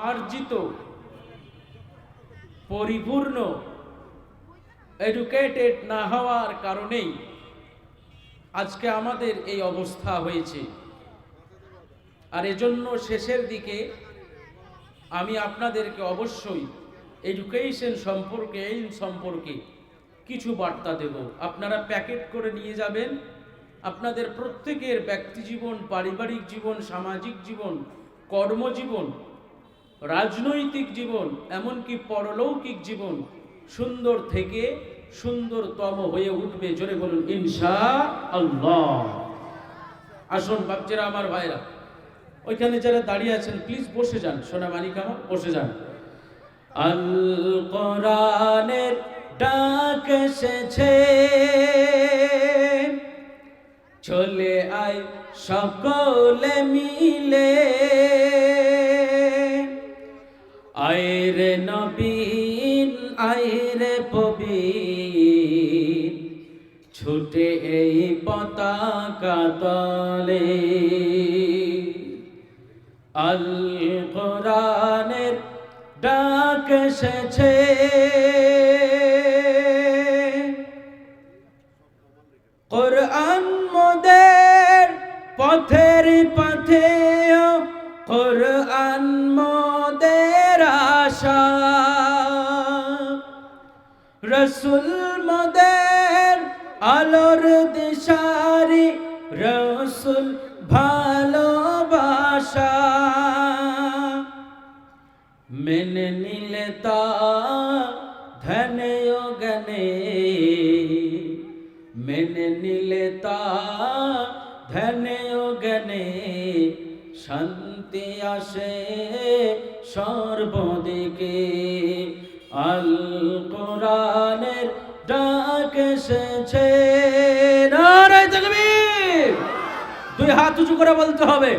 মার্জিত পরিপূর্ণ এডুকেটেড না হওয়ার কারণেই আজকে আমাদের এই অবস্থা হয়েছে। আর এজন্য শেষের দিকে আমি আপনাদেরকে অবশ্যই এডুকেশন সম্পর্কে এই সম্পর্কে কিছু বার্তা দেব। আপনারা প্যাকেট করে নিয়ে যাবেন। আপনাদের প্রত্যেকের ব্যক্তি জীবন, পারিবারিক জীবন, সামাজিক জীবন, কর্মজীবন রাজনৈতিক জীবন, এমনকি পরলৌকিক জীবন সুন্দর থেকে সুন্দরতম হয়ে উঠবে। জোরে বলুন, ইনশা আল্লাহ। আসুন বাচ্চারা আমার ভাইরা, ওইখানে যারা দাঁড়িয়ে আছেন প্লিজ বসে যান। সোনা আমার, বসে যান। আল কোরআনের ডাক এসেছে। চলে আয় সকলে মিলে। আয়রে নবীন আয়রে পবিন ছুটে এই পতাকা তলে। আল কোরআনের ডাক এসেছে। কোরআন মোদের পথের পথে কোরআন রসুল মোদের আলোর দিশারি, রসুল ভালোবাসা। মেনে নিলে তা ধনে গনে মেনে নিলে তা ধনে গনে শান্তি আসে সর্বদিকে। আল কোরআনের হাত উঁচু করে বলতে হবে।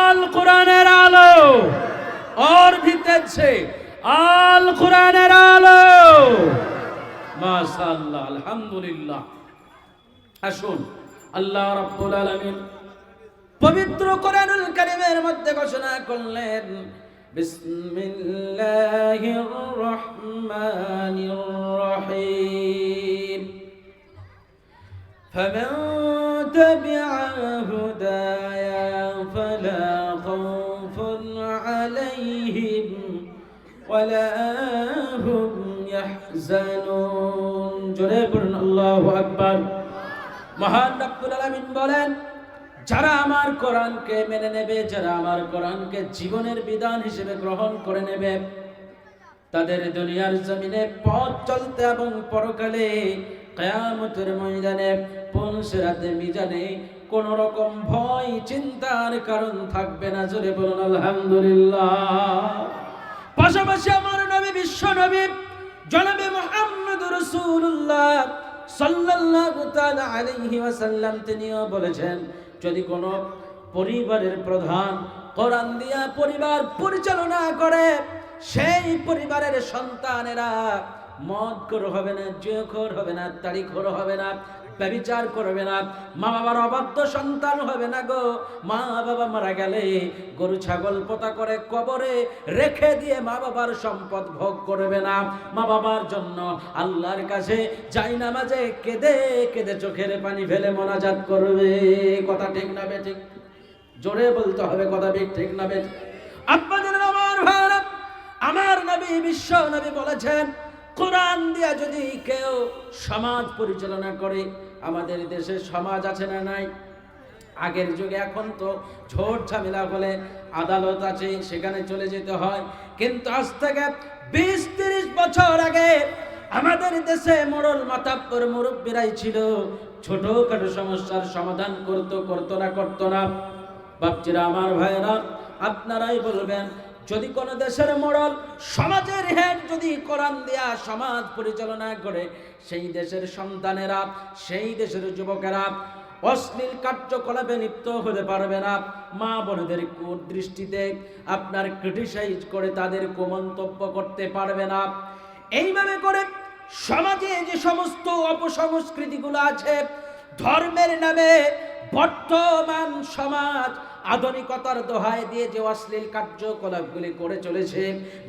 আল কোরআনের আলো ভিতেছে আল কোরআনের আলো। মাশাআল্লাহ, আলহামদুলিল্লাহ। আসুন, আল্লাহ রাব্বুল আলামিন পবিত্র কোরআনুল কারীমের মধ্যে ঘোষণা করলেন, বিসমিল্লাহির রহমানির রহিম। فمن تبع هدايا فلا خوف عليهم ولا هم يحزنون জোরে বলুন আল্লাহু আকবার মহান রব্বুল আলামিন বলেন যারা আমার কোরআনকে মেনে নেবে যারা আমার কোরআনকে জীবনের বিধান হিসেবে গ্রহণ করে নেবে তাদের দুনিয়ার জমিনে পথ চলতে এবং পরকালে কেয়ামতের ময়দানে পৌঁছরাতে মিজানে কোন রকম ভয়, চিন্তার কারণ থাকবে না। জোরে বলুন, আলহামদুলিল্লাহ। পাশাপাশি আমার নবী, বিশ্ব নবী, জনাবে মুহাম্মদ রাসূলুল্লাহ সাল্লাল্লাহু তাআলা আলাইহি ওয়াসাল্লাম, তিনিও বলেছেন, যদি কোনো পরিবারের প্রধান কোরআন দিয়া পরিবার পরিচালনা করে, সেই পরিবারের সন্তানেরা মদ কর হবে না জুয়খোর হবে না তারিখর হবে না ব্যবিচার করবে না মা বাবার অবাধ্য সন্তান হবে না গো। মা বাবা মারা গেলে গরু, ছাগল, পোতা করে কবরে রেখে দিয়ে মা বাবার সম্পদ ভোগ করবে না। মা বাবার জন্য আল্লাহর কাছে যাই না মাঝে কেঁদে কেঁদে চোখের পানি ফেলে মোনাজাত করবে। কথা ঠিক না বে ঠিক? জোরে বলতে হবে কথা ঠিক ঠিক না বে আপনাদের আমার ভাইরা, আমার নবী, বিশ্ব নবী বলেছেন কোরআন দিয়া যদি কেউ সমাজ পরিচালনা করে, আমাদের দেশে সমাজ আছে না নাই? আগের যুগে এখন তো ঝোট ঝামেলা বলে আদালত আছে, সেখানে চলে যেতে হয়। কিন্তু আজ থেকে বিশ তিরিশ বছর আগে আমাদের দেশে মোড়ল মাতাব্বর মুরব্বীরাই ছিল, ছোটখাটো সমস্যার সমাধান করতো করতো না করতো না। বাপচিরা আমার ভাইরা আপনারাই বলবেন যদি কোনো দেশের মোড়ল সমাজের হেড যদি কোরআন দেয়া সমাজ পরিচালনা করে, সেই দেশের সন্তানেরা, সেই দেশের যুবকেরা অশ্লীল কার্যকলাপে লিপ্ত হতে পারবে না। মা বোনদের দৃষ্টিতে আপনার ক্রিটিসাইজ করে তাদের কুমন্তব্য করতে পারবে না। এইভাবে করে সমাজে যে সমস্ত অপসংস্কৃতিগুলো আছে, ধর্মের নামে বর্তমান সমাজ আধুনিকতার দোহায় দিয়ে যে অশ্লীল কার্যকলাপগুলি করে চলেছে,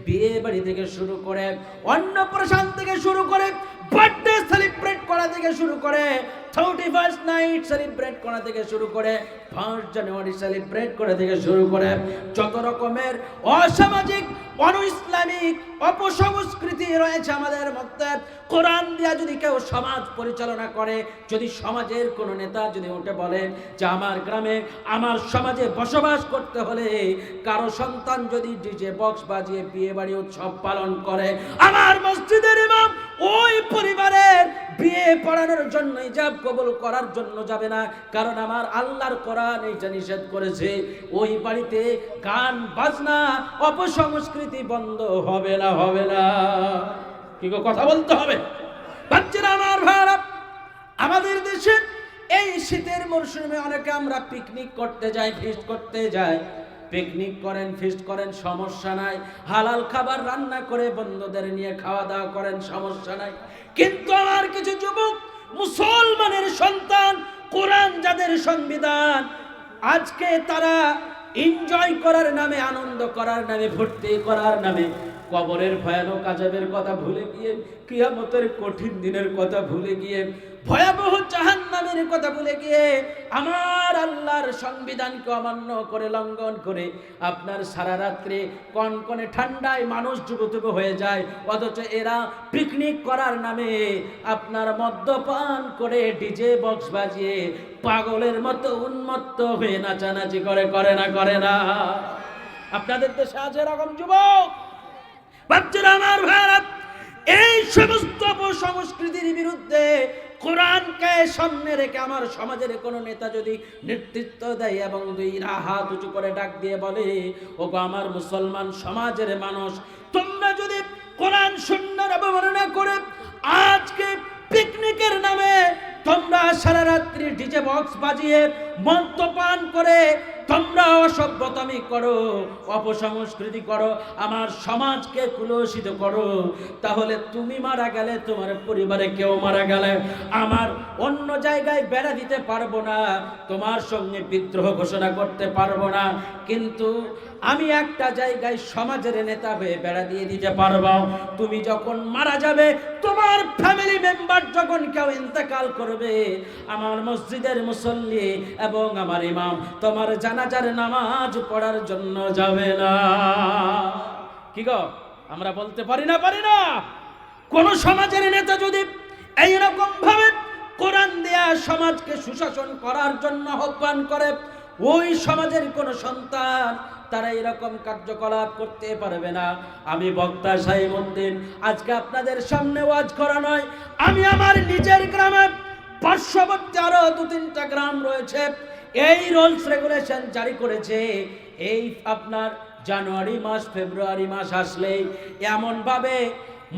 বিয়ে বাড়ি থেকে শুরু করে, অন্নপ্রাশন থেকে শুরু করে বার্থডে সেলিব্রেট করা থেকে শুরু করে থার্টি ফার্স্ট নাইট সেলিব্রেট করা থেকে শুরু করে ফার্স্ট জানুয়ারি সেলিব্রেট করা থেকে শুরু করে যত রকমের অসামাজিক অন ইসলামিক অপসংস্কৃতি রয়েছে আমাদের মধ্যে, কোরআন দিয়া যদি কেউ সমাজ পরিচালনা করে, যদি সমাজের কোনো নেতা যদি উঠে বলেন যে আমার গ্রামে, আমার সমাজে বসবাস করতে হলে কারও সন্তান যদি ডিজে বক্স বাজিয়ে বিয়ে বাড়ি উৎসব পালন করে, আমার মসজিদের ইমাম ওই পরিবারের বিয়ে পড়ানোর জন্য ইজাব কবুল করার জন্য যাবে না। কারণ আমার আল্লাহর কোরআন এইটা নিষেধ করেছে। ওই বাড়িতে গান, বাজনা, অপসংস্কৃতি বন্ধ হবে না হবে না। কি কথা বলতে হবে? বাচ্চারা আমার ভাড়া আমাদের দেশে এই শীতের মরশুমে অনেকে আমরা পিকনিক করতে যাই ফিস্ট করতে যাই। পিকনিক করেন ফিস্ট করেন, সমস্যা নাই। হালাল খাবার রান্না করে বন্ধুদের নিয়ে খাওয়া দাওয়া করেন, সমস্যা নাই। কিন্তু আমার কিছু যুবক, মুসলমানের সন্তান, কোরআন যাদের সংবিধান, আজকে তারা এনজয় করার নামে, আনন্দ করার নামে, ফুর্তি করার নামে, কবরের ভয়ানক আজাবের কথা ভুলে গিয়ে, কিয়ামতের কঠিন দিনের কথা ভুলে গিয়ে ভয়াবহ জাহান্নামের কথা বলে গিয়ে আমার আল্লাহর সংবিধানকে অমান্য করে, লঙ্ঘন করে আপনার সারা রাত্রে কনকনে ঠান্ডায় মানুষ যুবতুব হয়ে যায়। অথচ এরা পিকনিক করার নামে আপনার মদ্যপান করে ডিজে বক্স বাজিয়ে পাগলের মতো উন্মত্ত হয়ে নাচানাচি করে করে না করে না। আপনাদের দেশে আছে এরকম যুবক বাচ্চারা আমার ভাইরা এই সমস্ত সংস্কৃতির বিরুদ্ধে কোরআনকে সামনে রেখে আমার সমাজের কোনো নেতা যদি নেতৃত্ব দেয় এবং দুই হাত উঁচু করে ডাক দিয়ে বলে ও গো আমার মুসলমান সমাজের মানুষ, তোমরা যদি কোরআন সুন্দর অবমাননা করে আজকে পিকনিকের নামে তোমরা সারা রাত্রি ডিজে বক্স বাজিয়ে মদ্যপান করে, তোমরা অসভ্যতামি করো, অপসংস্কৃতি করো, আমার সমাজকে কুলসিত করো। তাহলে তুমি মারা গেলে, তোমার পরিবারে কেউ মারা গেলে। আমার অন্য জায়গায় বেড়া দিতে পারব না, তোমার সঙ্গে বিদ্রোহ ঘোষণা করতে পারব না। কিন্তু আমি একটা জায়গায় সমাজের নেতা হয়ে বেড়া দিয়ে দিতে পারব। তুমি যখন মারা যাবে, তোমার ফ্যামিলি মেম্বার যখন কেউ ইন্তেকাল করবে, আমার মসজিদের মুসল্লি এবং আমার ইমাম, তোমার জানাজার নামাজ পড়ার জন্য যাবে না। কি গো, আমরা বলতে পারি না পারি না? কোন সমাজের নেতা যদি এইরকম ভাবে কোরআন দেয়া সমাজকে সুশাসন করার জন্য আহ্বান করে, ওই সমাজের কোন সন্তান তারা এরকম কার্যকলাপ করতে পারবে না। আমি বক্তা সাহিমুদ্দিন আজকে আপনাদের সামনে ওয়াজ করা নয়। আমি আমার নিজের গ্রামে পার্শ্ববর্তী আরও দু তিনটা গ্রাম রয়েছে। এই রুলস রেগুলেশন জারি করেছে। এই আপনার জানুয়ারি মাস, ফেব্রুয়ারি মাস আসলেই এমনভাবে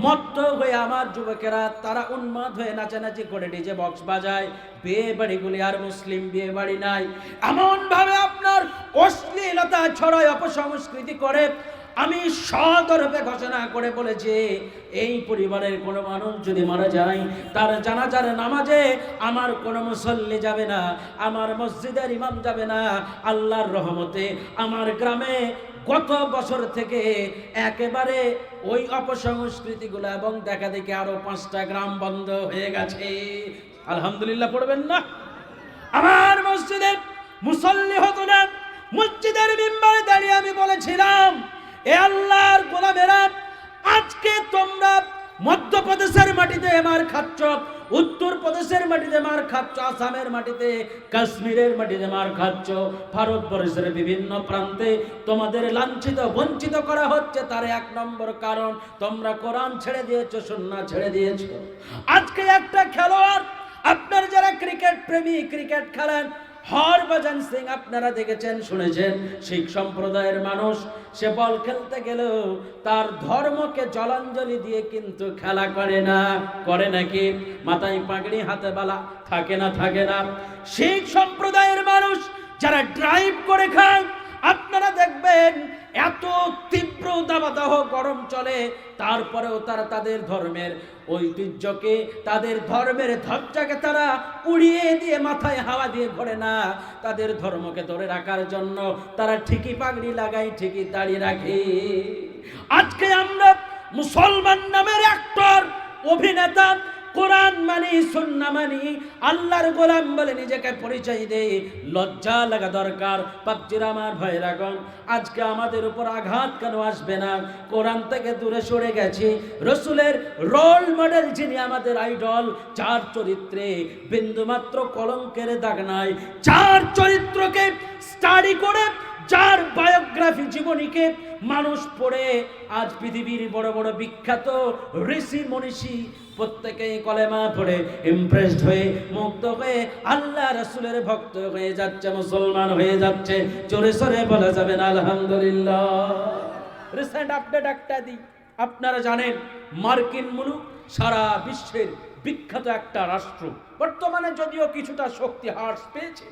মত্ত হয়ে আমার যুবকেরা, তারা উন্মাদ হয়ে নাচানাচি করে ডিজে বক্স বাজায়। বিয়ে বাড়িগুলি আর মুসলিম বিয়ে বাড়ি নাই। এমন ভাবে আপনার অশ্লীলতা ছড়ায় অপসংস্কৃতি করে। আমি সদরূপে ঘোষণা করে বলেছি, এই পরিবারের কোনো মানুষ যদি মারা যায়, তার জানাজার নামাজে আমার কোনো মুসল্লি যাবে না, আমার মসজিদের ইমাম যাবে না, আল্লাহর রহমতে আমার গ্রামে গত বছর থেকে একেবারে ওই অপসংস্কৃতিগুলো এবং দেখা দেখি আরও পাঁচটা গ্রাম বন্ধ হয়ে গেছে। আলহামদুলিল্লাহ পড়বেন না? আমার মসজিদে মুসল্লি হতো না, মসজিদের মেম্বারে দাঁড়িয়ে আমি বলেছিলাম আল্লাহর গোলামেরা, আজকে তোমরা মধ্যপ্রদেশের মাটিতে মার খাচ্ছ উত্তর প্রদেশের মাটিতে মার খাচ্ছ, আসামের মাটিতে, কাশ্মীরের মাটিতে মার খাচ্ছ, ভারতবর্ষের বিভিন্ন প্রান্তে তোমাদের লাঞ্ছিত, বঞ্চিত করা হচ্ছে তার এক নম্বর কারণ, তোমরা কোরআন ছেড়ে দিয়েছ সুন্না ছেড়ে দিয়েছ। আজকে একটা খেলোয়াড়, আপনার যারা ক্রিকেট প্রেমী, ক্রিকেট খেলেন হরভজন সিং আপনারা দেখেছেন, শুনেছেন? শিখ সম্প্রদায়ের মানুষ, সে বল খেলতে গেলেও তার ধর্মকে জলাঞ্জলি দিয়ে কিন্তু খেলা করে না। করে নাকি? মাথায় পাগড়ি, হাতে বালা, থাকে না থাকে না। শিখ সম্প্রদায়ের মানুষ যারা ড্রাইভ করে খান আপনারা দেখবেন এত তীব্র দাবাদাহ গরম চলে, তারপরেও তারা তাদের ধর্মের ঐতিহ্যকে, তাদের ধর্মের ধ্বজাকে তারা উড়িয়ে দিয়ে, মাথায় হাওয়া দিয়ে ভরে না। তাদের ধর্মকে ধরে রাখার জন্য তারা ঠিকই পাগড়ি লাগাই ঠিকই দাঁড়িয়ে রাখে। আজকে আমরা মুসলমান নামের অ্যাক্টর অভিনেতা কোরআন মানি, সুন্না মানি, আল্লাহর গোলাম বলে নিজেকে পরিচয় দে। লজ্জা লাগা দরকার। পাবজির আমার ভয় রাখুন আজকে আমাদের উপর আঘাত কেন আসবে না? কোরআন থেকে দূরে সরে গেছি। রসুলের রোল মডেল যিনি আমাদের আইডল যার চরিত্রে বিন্দুমাত্র কলঙ্কের দাগ নাই, যার চরিত্রকে স্টাডি করে, যার বায়োগ্রাফি জীবনীকে মানুষ পড়ে, আজ পৃথিবীর বড় বড় বিখ্যাত ঋষি, মনীষী প্রত্যেকেই কলেমা পড়ে ইমপ্রেসড হয়ে মুক্ত হয়ে আল্লাহ রসুলের ভক্ত হয়ে যাচ্ছে, মুসলমান হয়ে যাচ্ছে। চোরে সরে বলা যাবে না, আলহামদুলিল্লাহ। রিসেন্ট আপডেট একটা দিই। আপনারা জানেন, মার্কিন মুলুক সারা বিশ্বের বিখ্যাত একটা রাষ্ট্র। বর্তমানে যদিও কিছুটা শক্তি হ্রাস পেয়েছে,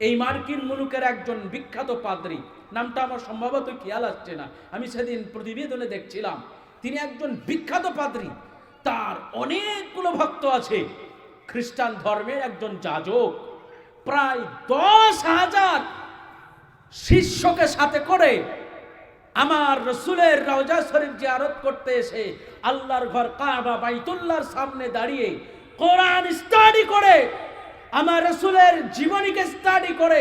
এই মার্কিন মুলুকের একজন বিখ্যাত পাদ্রী, নামটা আমার সম্ভবত খেয়াল আসছে না। আমি সেদিন প্রতিবেদনে দেখছিলাম, তিনি একজন বিখ্যাত পাদ্রী। তার অনেকগুলো ভক্ত আছে। খ্রিস্টান ধর্মের একজন যাজক, প্রায় দশ হাজার শিষ্যকে সাথে করে আমার রসুলের রওজা শরীফ জিয়ারত করতে এসে আল্লাহর ঘর কাবা বাইতুল্লাহর সামনে দাঁড়িয়ে কোরআন স্টাডি করে, আমার রসুলের জীবনীকে স্টাডি করে,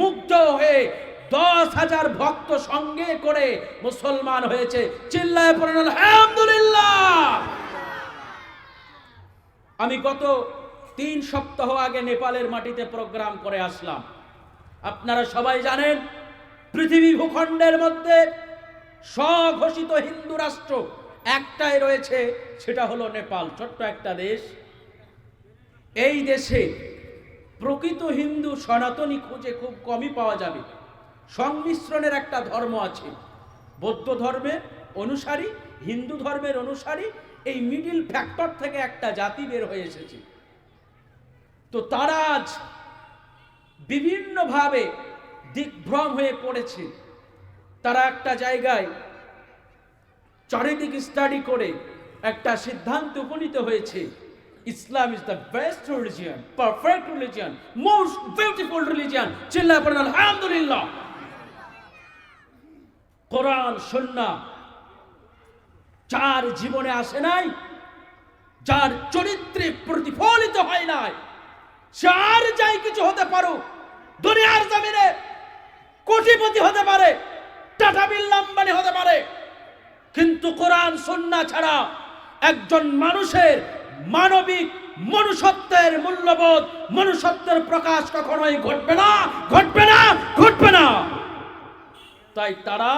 মুগ্ধ হয়ে দশ হাজার ভক্ত সঙ্গে করে মুসলমান হয়েছে। চিল্লায় পড়েন, আলহামদুলিল্লাহ! আমি গত তিন সপ্তাহ আগে নেপালের মাটিতে প্রোগ্রাম করে আসলাম। আপনারা সবাই জানেন, পৃথিবী ভূখণ্ডের মধ্যে স্বঘোষিত হিন্দু রাষ্ট্র একটাই রয়েছে, সেটা হলো নেপাল, ছোট্ট একটা দেশ। এই দেশে প্রকৃত হিন্দু সনাতনী খুঁজে খুব কমই পাওয়া যাবে। সংমিশ্রণের একটা ধর্ম আছে, বৌদ্ধ ধর্মের অনুসারী, হিন্দু ধর্মের অনুসারী এই মিডিল ফ্যাক্টর থেকে একটা জাতি বের হয়ে এসেছে। তো তারা আজ বিভিন্নভাবে দিগ্ভ্রম হয়ে পড়েছে। তারা একটা জায়গায় চারিদিক স্টাডি করে একটা সিদ্ধান্ত উপনীত হয়েছে। Islam is the best religion perfect religion most beautiful religion চিল্লা পড়েন, আলহামদুলিল্লাহ। কোরআন সন্না যার জীবনে আসে নাই, যার চরিত্রে প্রতিফলিত হয় নাই, সে আর যাই কিছু হতে পারুক, দুনিয়ার জমিনে কোটিপতি হতে পারে, টাটা বিল্লা আম্বানি হতে পারে, কিন্তু কোরআন, সন্না ছাড়া একজন মানুষের মানবিক মনুষ্যত্বের মূল্যবোধ, মনুষ্যত্বের প্রকাশ কখনোই ঘটবে না ঘটবে না ঘটবে না। তাই তারা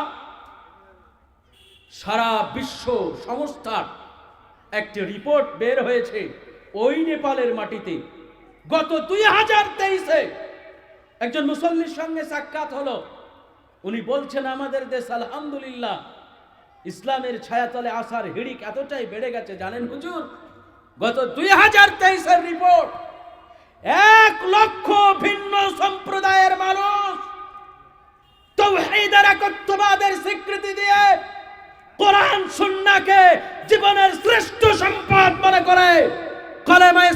সারা বিশ্ব সংস্থার একটি রিপোর্ট বের হয়েছে ওই নেপালের মাটিতে। গত দুই হাজার তেইশে একজন মুসল্লির সঙ্গে সাক্ষাৎ হলো। উনি বলছেন, আমাদের দেশ, আলহামদুলিল্লাহ, ইসলামের ছায়াতলে আসার হিড়িক এতটাই বেড়ে গেছে। জানেন হুজুর, গত দুই হাজার তেইশের রিপোর্ট, এক লক্ষ ভিন্ন সম্প্রদায়ের মানুষ তো তৌহিদের একত্ববাদের স্বীকৃতি দিয়ে কোরআন সুন্নাকে জীবনের শ্রেষ্ঠ সম্পদ মনে করে। কলেমায়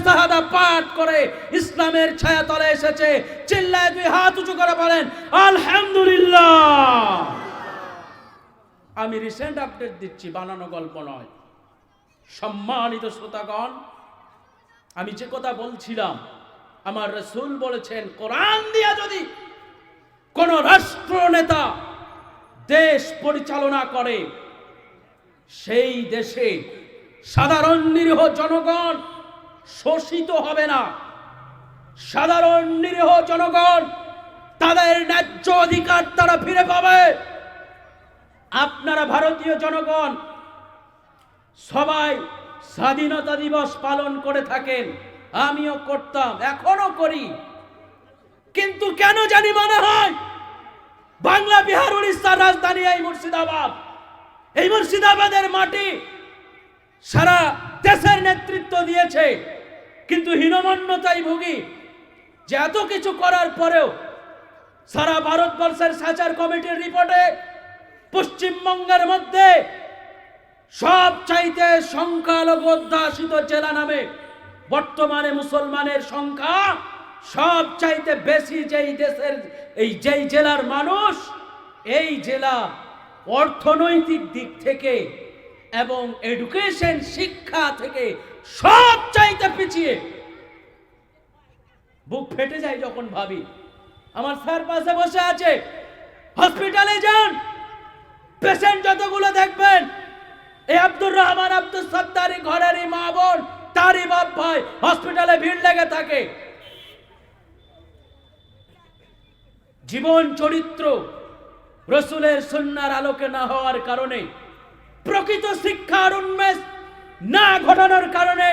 পাঠ করে ইসলামের ছায়াতলে এসেছে। চিল্লায় দুই হাত উঁচু করে বলেন, আলহামদুলিল্লাহ। আমি রিসেন্ট আপডেট দিচ্ছি, বানানো গল্প নয়। সম্মানিত শ্রোতাগণ, আমি যে কথা বলছিলাম, আমার রসুল বলেছেন, কোরআন দিয়া যদি কোন রাষ্ট্র নেতা দেশ পরিচালনা করে সেই দেশে সাধারণ নিরীহ জনগণ শোষিত হবে না। সাধারণ নিরীহ জনগণ তাদের ন্যায্য অধিকার তারা ফিরে পাবে। আপনারা ভারতীয় জনগণ সবাই স্বাধীনতা দিবস পালন করে থাকেন। আমিও করতাম, এখনও করি। কিন্তু কেন জানি মনে হয় বাংলা বিহার, উড়িষ্যার রাজধানী এই মুর্শিদাবাদ। এই মুর্শিদাবাদের মাটি সারা দেশের নেতৃত্ব দিয়েছে। কিন্তু হীনমন্যতাই ভুগি যে এত কিছু করার পরেও সারা ভারতবর্ষের সাচার কমিটির রিপোর্টে পশ্চিমবঙ্গের মধ্যে সব চাইতে সংখ্যালঘু অধ্যাসিত জেলা নামে বর্তমানে মুসলমানের সংখ্যা সব চাইতে বেশি যেই দেশের, এই যেই জেলার মানুষ, এই জেলা অর্থনৈতিক দিক থেকে এবং এডুকেশন শিক্ষা থেকে সব চাইতে পিছিয়ে বুক ফেটে যায় যখন ভাবি। আমার স্যার পাশে বসে আছে। হসপিটালে যান। পেশেন্ট যতগুলো দেখবেন এই আব্দুর রহমান আব্দুল সত্তারি ঘরেরই মা বোন, তারই বাপ ভাই হসপিটালে ভিড় লেগে থাকে। জীবন চরিত্র রসুলের সন্ন্যার আলোকে না হওয়ার কারণে, প্রকৃত শিক্ষার উন্মেষ না ঘটানোর কারণে,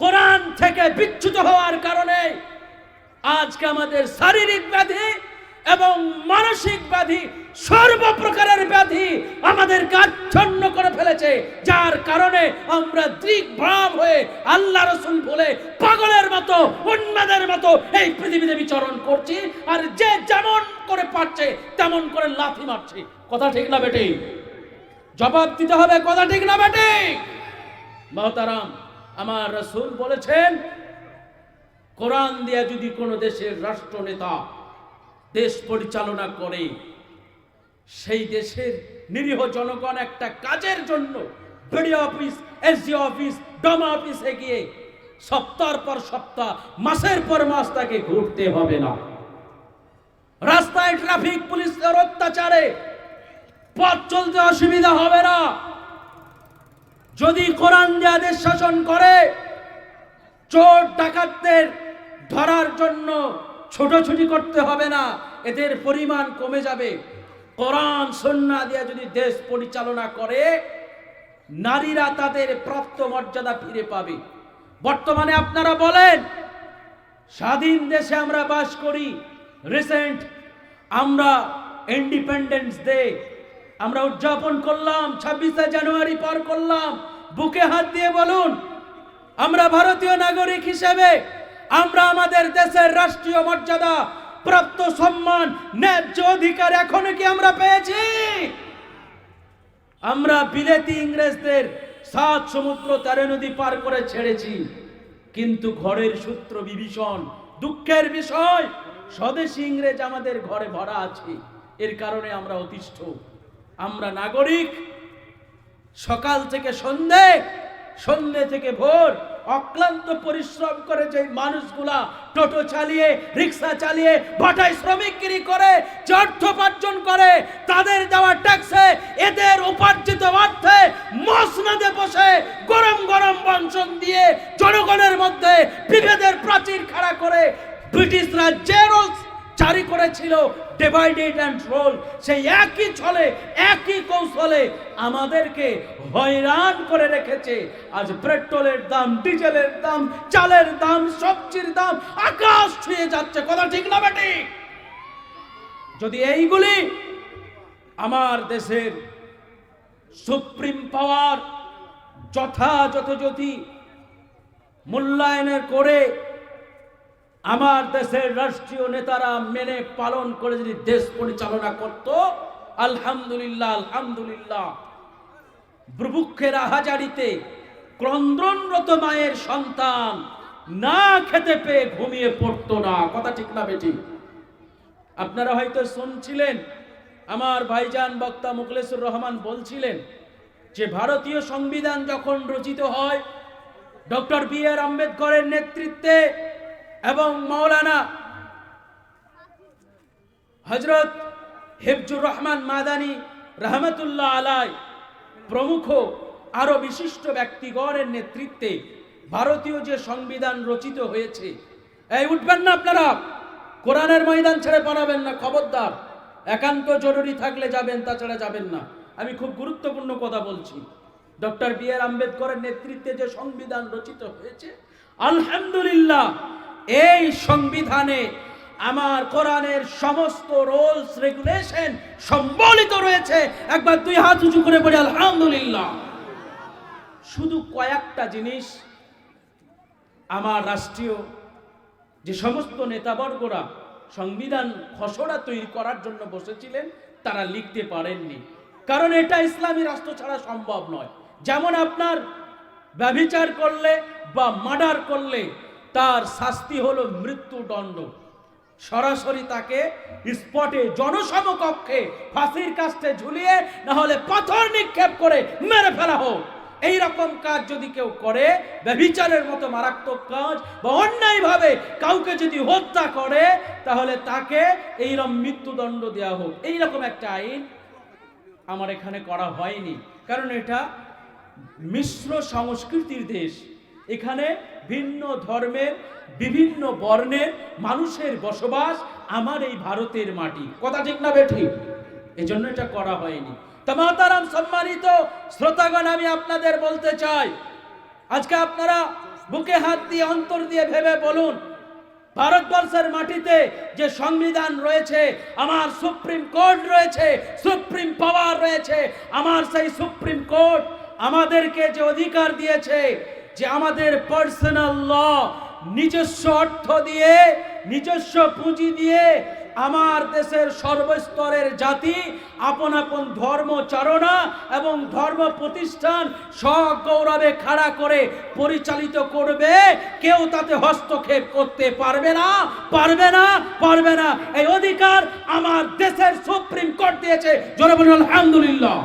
কোরআন থেকে বিচ্যুত হওয়ার কারণে আজকে আমাদের শারীরিক ব্যাধি এবং মানসিক ব্যাধি সর্বপ্রকারের ব্যাধি আমাদের আচ্ছন্ন করে ফেলেছে, যার কারণে আমরা দিগ্ভ্রাম হয়ে আল্লাহ রসুল বলে পাগলের মতো, উন্মাদের মতো এই পৃথিবীতে বিচরণ করছি, আর যে যেমন করে পারছে, তেমন করে লাথি মারছে। কথা ঠিক না বেটে? জবাব দিতে হবে, কথা ঠিক না বেটে? মহতারাম, আমার রসুল বলেছেন, কোরআন দিয়া যদি কোনো দেশের রাষ্ট্রনেতা দেশ পরিচালনা করে সেই দেশের নিরীহ জনগণ একটা কাজের জন্য বিডিও অফিস, এসডি অফিস, ডমা অফিসে গিয়ে সপ্তাহ পর সপ্তাহ, মাসের পর মাস তাকে ঘুরতে হবে না। রাস্তায় ট্রাফিক, পুলিশের অত্যাচারে পথ চলতে অসুবিধা হবে না। যদি কোরআন দিয়ে দেশ শাসন করে, চোর ডাকাতদের ধরার জন্য ছোটাছুটি করতে হবে না, এদের পরিমাণ কমে যাবে। কোরআন সন্না দিয়ে যদি দেশ পরিচালনা করে, নারীরা তাদের প্রাপ্ত মর্যাদা ফিরে পাবে। বর্তমানে আপনারা বলেন, স্বাধীন দেশে আমরা বাস করি রিসেন্ট আমরা ইন্ডিপেন্ডেন্স ডে আমরা উদযাপন করলাম, ছাব্বিশে জানুয়ারি পার করলাম, বুকে হাত দিয়ে বলুন, আমরা ভারতীয় নাগরিক হিসেবে, আমরা আমাদের দেশের রাষ্ট্রীয় মর্যাদা প্রাপ্ত সম্মান, ন্যায্য অধিকার এখনও কি আমরা পেয়েছি? আমরা বিলেতি ইংরেজদের সাত সমুদ্র তেরো নদী পার করে ছেড়েছি। কিন্তু ঘরের সূত্র বিভীষণ, দুঃখের বিষয়, স্বদেশী ইংরেজ আমাদের ঘরে ভরা আছে। এর কারণে আমরা অতিষ্ঠ। আমরা নাগরিক। সকাল থেকে সন্ধে সন্ধে থেকে ভোর অক্লান্ত পরিশ্রম করে যে মানুষগুলা টোটো চালিয়ে, রিক্সা চালিয়ে, ভাটায় শ্রমিকগিরি করে যে অর্থ উপার্জন করে, তাদের দেওয়া ট্যাক্সে এদের উপার্জিত অর্থে মসনাদে বসে গরম গরম বঞ্চন দিয়ে জনগণের মধ্যে বিভেদের প্রাচীর খাড়া করে ব্রিটিশরা যে রোলস জারি করেছিল ডিভাইডেড অ্যান্ড রোল সেই একই ছলে, একই কৌশলে আমাদেরকে হয়রান করে রেখেছে। আজ পেট্রোলের দাম, ডিজেলের দাম, চালের দাম, সবজির দাম, আকাশ ছুঁয়ে যাচ্ছে। কথা ঠিক না বেটি? যদি এইগুলি আমার দেশের সুপ্রিম পাওয়ার যথাযথ যদি মূল্যায়নের করে আমার দেশের রাষ্ট্রীয় নেতারা মেনে পালন করে যদি দেশ পরিচালনা করত, আলহামদুলিল্লাহ আলহামদুলিল্লাহ। বুভুক্ষের আহাজারিতে ক্রন্দনরত মায়ের সন্তান না খেতে পেয়ে ঘুমিয়ে পড়তো না। কথা ঠিক না বেটি আপনারা হয়তো শুনছিলেন, আমার ভাইজান বক্তা মুখলেসুর রহমান বলছিলেন যে ভারতীয় সংবিধান যখন রচিত হয়, ডক্টর বি আর আম্বেদকরের নেতৃত্বে এবং মৌলানা হজরত হেফজুর রহমান মাদানী রহমতুল্লাহ আলাই প্রমুখ আরও বিশিষ্ট ব্যক্তিগণের নেতৃত্বে ভারতীয় যে সংবিধান রচিত হয়েছে। এই উঠবেন না আপনারা। কোরআনের ময়দান ছেড়ে বানাবেন না, খবরদার। একান্ত জরুরি থাকলে যাবেন, তাছাড়া যাবেন না। আমি খুব গুরুত্বপূর্ণ কথা বলছি। ডক্টর বি আর আম্বেদকরের নেতৃত্বে যে সংবিধান রচিত হয়েছে, আলহামদুলিল্লাহ এই সংবিধানে আমার কোরআনের সমস্ত রোলস, রেগুলেশন সম্বলিত রয়েছে। একবার দুই হাত উঁচু করে বলি, আলহামদুলিল্লাহ। শুধু কয়েকটা জিনিস আমার রাষ্ট্রীয়, যে সমস্ত নেতাবর্গরা সংবিধান খসড়া তৈরি করার জন্য বসেছিলেন, তারা লিখতে পারেননি। কারণ এটা ইসলামী রাষ্ট্র ছাড়া সম্ভব নয়। যেমন আপনার ব্যভিচার করলে বা মার্ডার করলে তার শাস্তি হলো মৃত্যুদণ্ড। সরাসরি তাকে স্পটে জনসমকক্ষে ফাঁসির কাস্টে ঝুলিয়ে না হলে পাথর নিক্ষেপ করে মেরে ফেলা হোক। এই রকম কাজ যদি কেউ করে, ব্যভিচারের মতো মারাত্মক কাজ বা অন্যায়ভাবে কাউকে যদি হত্যা করে, তাহলে তাকে এইরকম মৃত্যুদণ্ড দেওয়া হোক। এইরকম একটা আইন আমার এখানে করা হয়নি। কারণ এটা মিশ্র সংস্কৃতির দেশ। এখানে ভিন্ন ধর্মের, বিভিন্ন বর্ণের মানুষের বসবাস আমার এই ভারতের মাটি। কথা ঠিক না বেঠি? এই জন্য এটা করা হয়নি। তামাতারাম সম্মানিত শ্রোতাগণ, আমি আপনাদের বলতে চাই, আজকে আপনারা বুকে হাত দিয়ে অন্তর দিয়ে ভেবে বলুন, ভারতবর্ষের মাটিতে যে সংবিধান রয়েছে, আমার সুপ্রিম কোর্ট রয়েছে, সুপ্রিম পাওয়ার রয়েছে, আমার সেই সুপ্রিম কোর্ট আমাদেরকে যে অধিকার দিয়েছে যে আমাদের পার্সোনাল ল নিজস্ব অর্থ দিয়ে, নিজস্ব পুঁজি দিয়ে আমার দেশের সর্বস্তরের জাতি, আপন আপন ধর্মচারণা এবং ধর্ম প্রতিষ্ঠান সগৌরবে খাড়া করে পরিচালিত করবে, কেউ তাতে হস্তক্ষেপ করতে পারবে না পারবে না পারবে না। এই অধিকার আমার দেশের সুপ্রিম কোর্ট দিয়েছে। জনবল আলহামদুলিল্লাহ।